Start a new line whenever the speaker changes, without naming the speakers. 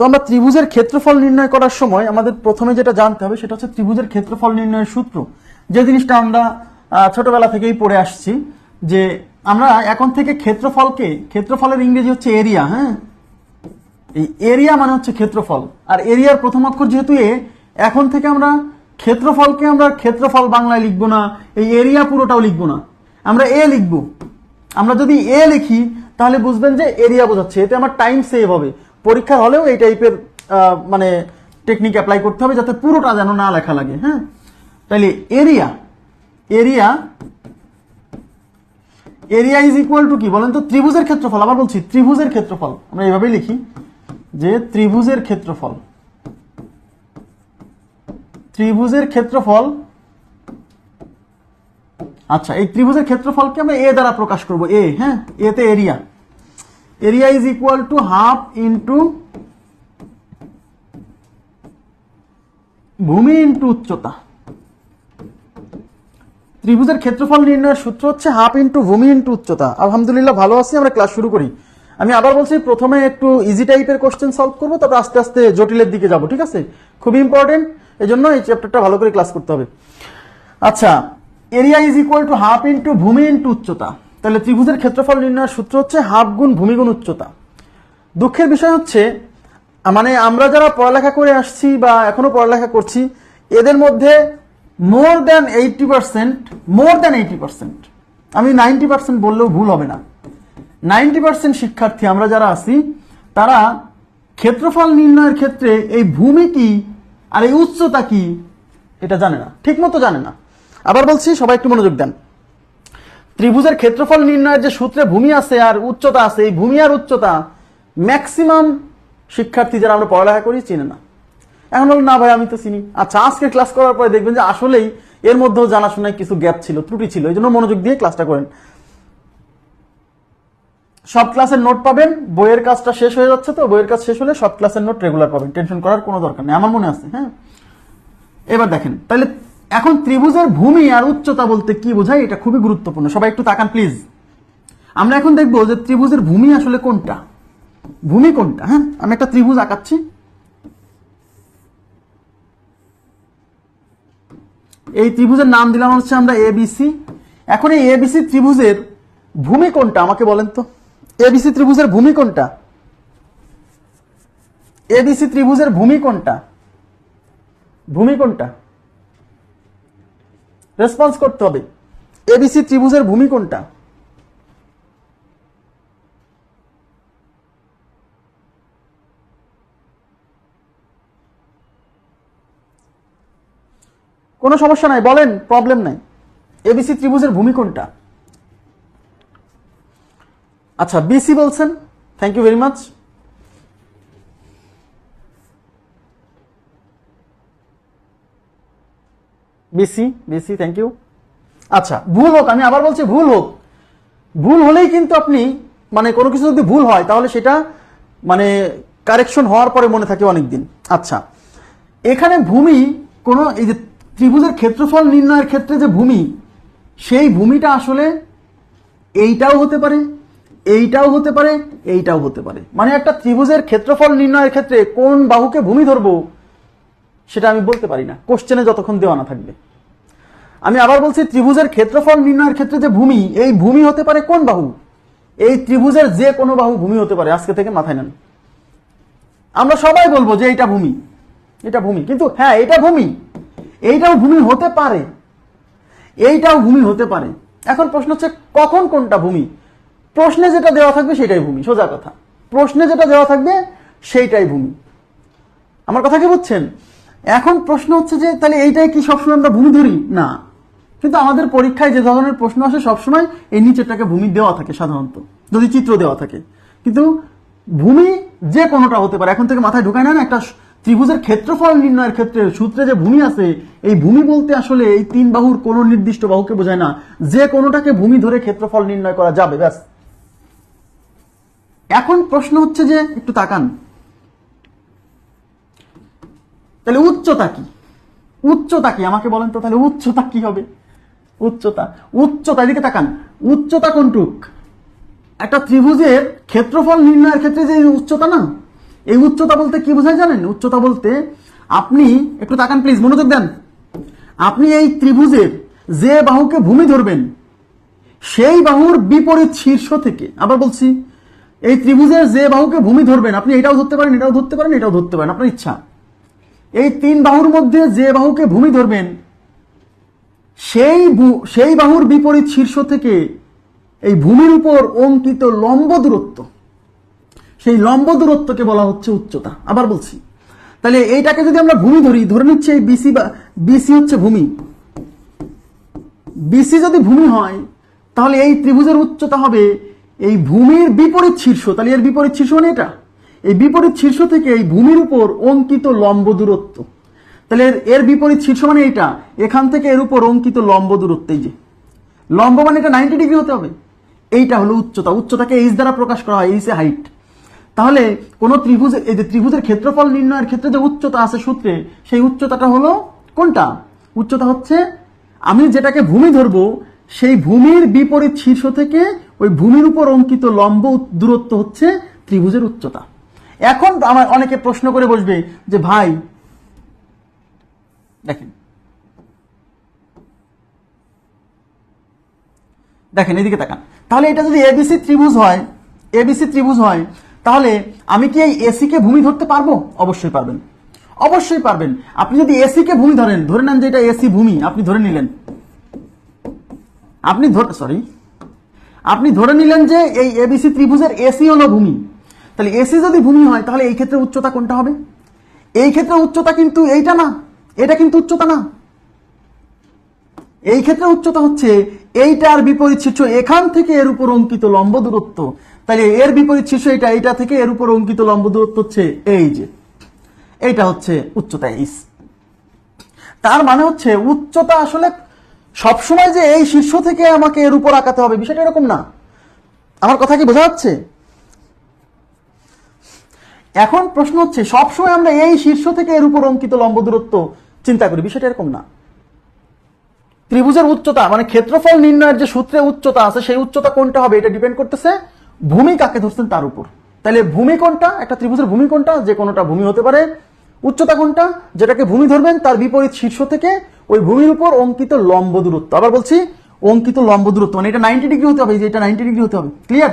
তো আমরা ত্রিভুজের ক্ষেত্রফল নির্ণয় করার সময় আমাদের প্রথমে যেটা জানতে হবে সেটা হচ্ছে ত্রিভুজের ক্ষেত্রফল নির্ণয়ের সূত্র। যে জিনিসটা আমরা ছোটবেলা থেকেই পড়ে আসছি, যে আমরা এখন থেকে ক্ষেত্রফলকে, ক্ষেত্রফলের ইংরেজি হচ্ছে এরিয়া হ্যাঁ? এই এরিয়া মানে হচ্ছে ক্ষেত্রফল। আর এরিয়ার প্রথম অক্ষর যেহেতু এ এখন থেকে আমরা ক্ষেত্রফলকে আমরা ক্ষেত্রফল বাংলায় লিখব না, এই এরিয়া পুরোটাও লিখব না। আমরা এ লিখব। আমরা যদি এ লিখি, তাহলে বুঝবেন যে এরিয়া বোঝাচ্ছে। এতে আমার টাইম সেভ হবে। পরীক্ষা হলেও এই টাইপের মানে টেকনিক অ্যাপ্লাই করতে হবে যাতে পুরোটা যেন না লেখা লাগে হ্যাঁ? তাহলে area area area is equal to কি বলেন তো? ত্রিভুজের ক্ষেত্রফল, আবার বলছি, ত্রিভুজের ক্ষেত্রফল। আমরা এইভাবেই লিখি যে ত্রিভুজের ক্ষেত্রফল ত্রিভুজের ক্ষেত্রফল আচ্ছা এই ত্রিভুজের ক্ষেত্রফলকে আমরা এ দ্বারা প্রকাশ করব এ হ্যাঁ? এতে area area is equal to half into ভূমি ইন্টু উচ্চতা। ত্রিভুজের ক্ষেত্রফল নির্ণয়ের সূত্র হচ্ছে হাফ ইন্টু ভূমি ইন্টু উচ্চতা। আলহামদুলিল্লাহ ভালো আছি, আমরা ক্লাস শুরু করি। আমি আবার বলছি, প্রথমে একটু ইজি টাইপের কোশ্চেন সলভ করব, তারপর আস্তে আস্তে জটিলের দিকে যাব, ঠিক আছে? খুবই ইম্পর্টেন্ট এই জন্য এই চ্যাপ্টারটা ভালো করে ক্লাস করতে হবে। আচ্ছা area is equal to half into ভূমি ইন্টু উচ্চতা। তাহলে ত্রিভুজের ক্ষেত্রফল নির্ণয়ের সূত্র হচ্ছে হাফ গুণ ভূমিগুণ উচ্চতা। দুঃখের বিষয় হচ্ছে মানে আমরা যারা পড়ালেখা করে আসছি বা এখনও পড়ালেখা করছি, এদের মধ্যে more than eighty percent more than eighty percent আমি নাইনটি পার্সেন্ট বললেও ভুল হবে না। নাইনটি পার্সেন্ট শিক্ষার্থী আমরা যারা আছি, তারা ক্ষেত্রফল নির্ণয়ের ক্ষেত্রে এই ভূমি কি আর এই উচ্চতা কি, এটা জানে না। ঠিক মতো জানে না। আবার বলছি, সবাই একটু মনোযোগ দেন। ত্রিভুজের ক্ষেত্রফল নির্ণয়ের যে সূত্রে ভূমি আছে আর উচ্চতা আছে, এই ভূমি আর উচ্চতা ম্যাক্সিমাম শিক্ষার্থী যারা আমরা পড়ালেখা করি চিনে না। এখন হলো না ভাই, আমি তো চিনি। আচ্ছা আজকে ক্লাস করার পরে দেখবেন যে আসলেই এর মধ্যেও জানাশোনায় কিছু গ্যাপ ছিল, ত্রুটি ছিল, এই জন্য মনোযোগ দিয়ে ক্লাসটা করেন। সব ক্লাসের নোট পাবেন, বইয়ের কাজটা শেষ হয়ে যাচ্ছে তো, বইয়ের কাজ শেষ হলে সব ক্লাসের নোট রেগুলার পাবেন টেনশন করার কোনো দরকার নেই, আমার মনে আছে হ্যাঁ? এবার দেখেন, তাহলে এখন ত্রিভুজের ভূমি আর উচ্চতা বলতে কি বোঝায় এটা খুবই গুরুত্বপূর্ণ। সবাই একটু তাকান প্লিজ আমরা এখন দেখব যে ত্রিভুজের ভূমি আসলে কোনটা। ভূমি কোনটা? হ্যাঁ আমি একটা ত্রিভুজ আঁকাচ্ছি। এই ত্রিভুজের নাম দিলাম হচ্ছে আমরা এবিসি এখন এই এবিসি ত্রিভুজের ভূমি কোনটা, আমাকে বলেন তো? এবিসি ত্রিভুজের ভূমি কোনটা? এবিসি ত্রিভুজের ভূমি কোনটা? ভূমি কোনটা? রেসপন্স করতে হবে। এবিসি ত্রিভুজের ভূমি কোনটা? কোনো সমস্যা নাই, বলেন প্রবলেম নাই। এবিসি ত্রিভুজের ভূমি কোনটা? আচ্ছা বিসি বলছেন thank you very much BC BC thank you আচ্ছা ভুল হোক, আমি আবার বলছি ভুল হোক। ভুল হলেই কিন্তু আপনি মানে কোনো কিছু যদি ভুল হয়, তাহলে সেটা মানে কারেকশন হওয়ার পরে মনে থাকে অনেক দিন আচ্ছা এখানে ভূমি কোনো, এই যে ত্রিভুজের ক্ষেত্রফল নির্ণয়ের ক্ষেত্রে যে ভূমি, সেই ভূমিটা আসলে এইটাও হতে পারে, এইটাও হতে পারে, এইটাও হতে পারে। মানে একটা ত্রিভুজের ক্ষেত্রফল নির্ণয়ের ক্ষেত্রে কোন বাহুকে ভূমি ধরবো সেটা আমি বলতে পারি না। কোশ্চেনে যতক্ষণ দেওয়া না থাকবে। আমি আবার বলছি, ত্রিভুজের ক্ষেত্রফল নির্ণয়ের ক্ষেত্রে যে ভূমি, এই ভূমি হতে পারে কোন বাহু? এই ত্রিভুজের যে কোনো বাহু ভূমি হতে পারে, আজকে থেকে মাথায় নেন। আমরা সবাই বলব যে এটা ভূমি। এটা ভূমি। কিন্তু হ্যাঁ এটা ভূমি। এইটাও ভূমি হতে পারে। এইটাও ভূমি হতে পারে। এখন প্রশ্ন হচ্ছে, কখন কোনটা ভূমি? প্রশ্নে যেটা দেওয়া থাকবে সেটাই ভূমি, সোজা কথা। প্রশ্নে যেটা দেওয়া থাকবে, সেইটাই ভূমি। আমার কথা কি বুঝছেন? এখন প্রশ্ন হচ্ছে যে, তাহলে এইটাই কি সবসময় আমরা ভূমি ধরি? না। কিন্তু আমাদের পরীক্ষায় যে ধরনের প্রশ্ন আসে, সবসময় এই নিচেরটাকে ভূমি দেওয়া থাকে সাধারণত, যদি চিত্র দেওয়া থাকে। কিন্তু ভূমি যে কোনোটা হতে পারে, এখন থেকে মাথায় ঢুকায় না একটা ত্রিভুজের ক্ষেত্রফল নির্ণয়ের ক্ষেত্রে সূত্রে যে ভূমি আছে, এই ভূমি বলতে আসলে এই তিন বাহুর কোনো নির্দিষ্ট বাহুকে বোঝায় না। যে কোনোটাকে ভূমি ধরে ক্ষেত্রফল নির্ণয় করা যাবে, ব্যাস। এখন প্রশ্ন হচ্ছে যে, একটু তাকান। তাহলে উচ্চতা কি? উচ্চতা কি? আমাকে বলেন তো তাহলে উচ্চতা কি হবে? উচ্চতা। উচ্চতা, এদিকে তাকান। উচ্চতা কোনটুক? একটা ত্রিভুজের ক্ষেত্রফল নির্ণয়ের ক্ষেত্রে যে উচ্চতা না, এই উচ্চতা বলতে কি বোঝায় জানেন? উচ্চতা বলতে আপনি, একটু তাকান প্লিজ মনোযোগ দেন। আপনি এই ত্রিভুজের যে বাহুকে ভূমি ধরবেন, সেই বাহুর বিপরীত শীর্ষ থেকে, আবার বলছি, এই ত্রিভুজের যে বাহুকে ভূমি ধরবেন, আপনি এটাও ধরতে পারেন, এটাও ধরতে পারেন, এটাও ধরতে পারেন, আপনার ইচ্ছা। এই তিন বাহুর মধ্যে যে বাহুকে ভূমি ধরবেন, সেই সেই বাহুর বিপরীত শীর্ষ থেকে এই ভূমির উপর অঙ্কিত লম্ব দূরত্ব, সেই লম্ব দূরত্বকে বলা হচ্ছে উচ্চতা। আবার বলছি, তাহলে এইটাকে যদি আমরা ভূমি ধরি, ধরে নিচ্ছি এই বিসি বা বিসি হচ্ছে ভূমি। বিসি যদি ভূমি হয়, তাহলে এই ত্রিভুজের উচ্চতা হবে এই ভূমির বিপরীত শীর্ষ। তাহলে এর বিপরীত শীর্ষ মানে এটা? এই বিপরীত শীর্ষ থেকে এই ভূমির উপর অঙ্কিত লম্ব দূরত্ব। তাহলে এর- বিপরীত শীর্ষ মানে এটা। এখান থেকে এর উপর অঙ্কিত লম্ব দূরত্ব যে। লম্ব মানে এটা নাইনটি ডিগ্রি হতে হবে। এইটা হলো উচ্চতা। উচ্চতাকে এইচ দ্বারা প্রকাশ করা হয় এইচ এ হাইট তাহলে কোন ত্রিভুজ, এই যে ত্রিভুজের ক্ষেত্রফল নির্ণয়ের ক্ষেত্রে যে উচ্চতা আছে সূত্রে, সেই উচ্চতাটা হলো কোনটা? উচ্চতা হচ্ছে, আমি যেটাকে ভূমি ধরবো, সেই ভূমির বিপরীত শীর্ষ থেকে ওই ভূমির উপর অঙ্কিত লম্ব দূরত্ব হচ্ছে ত্রিভুজের উচ্চতা। এখন আমার অনেকে প্রশ্ন করে বসবে যে, ভাই, দেখেন। দেখেন, এদিকে তাকান। তাহলে এটা যদি এবিসি ত্রিভুজ হয় এবিসি ত্রিভুজ হয়, তাহলে আমি কি এই এসি কে ভূমি ধরতে পারব? অবশ্যই পারবেন। অবশ্যই পারবেন। আপনি যদি এসি কে ভূমি ধরেন, ধরে নেন যে এটা এসি ভূমি, আপনি ধরে নিলেন। আপনি ধরে সরি আপনি ধরে নিলেন যে এই এবিসি ত্রিভুজের এসি হলো ভূমি। তাহলে এসি যদি ভূমি হয়, তাহলে এই ক্ষেত্রে উচ্চতা কোনটা হবে? এই ক্ষেত্রে উচ্চতা কিন্তু এইটা না, এটা কিন্তু উচ্চতা না। এই ক্ষেত্রে উচ্চতা হচ্ছে এইটার বিপরীত শীর্ষ এখান থেকে এর উপর অঙ্কিত লম্ব দূরত্ব। তাহলে এর বিপরীত শীর্ষ এটা এইটা থেকে এর উপর অঙ্কিত লম্ব দূরত্ব হচ্ছে এই যে। এইটা হচ্ছে উচ্চতা এইস তার মানে হচ্ছে উচ্চতা আসলে সবসময় যে এই শীর্ষ থেকে আমাকে এর উপর আঁকাতে হবে, বিষয়টা এরকম না। আমার কথা কি বোঝা যাচ্ছে? এখন প্রশ্ন হচ্ছে, সবসময় আমরা এই শীর্ষ থেকে এর উপর অঙ্কিত লম্ব দূরত্ব চিন্তা করি, বিষয়টা এরকম না। ত্রিভুজের উচ্চতা মানে ক্ষেত্রফল নির্ণয়ের যে সূত্রে উচ্চতা আছে, সেই উচ্চতা কোনটা হবে এটা ডিপেন্ড করতেছে, ভূমি কাকে ধরছেন তার উপর। তাহলে ভূমি কোনটা, একটা ত্রিভুজের ভূমি কোনটা, যে কোনোটা ভূমি হতে পারে। উচ্চতা কোনটা, যেটাকে ভূমি ধরবেন, তার বিপরীত শীর্ষ থেকে ওই ভূমির উপর অঙ্কিত লম্ব দূরত্ব। আবার বলছি, অঙ্কিত লম্ব দূরত্ব মানে এটা নাইনটি ডিগ্রি হতে হবে যে এটা নাইনটি ডিগ্রি হতে হবে ক্লিয়ার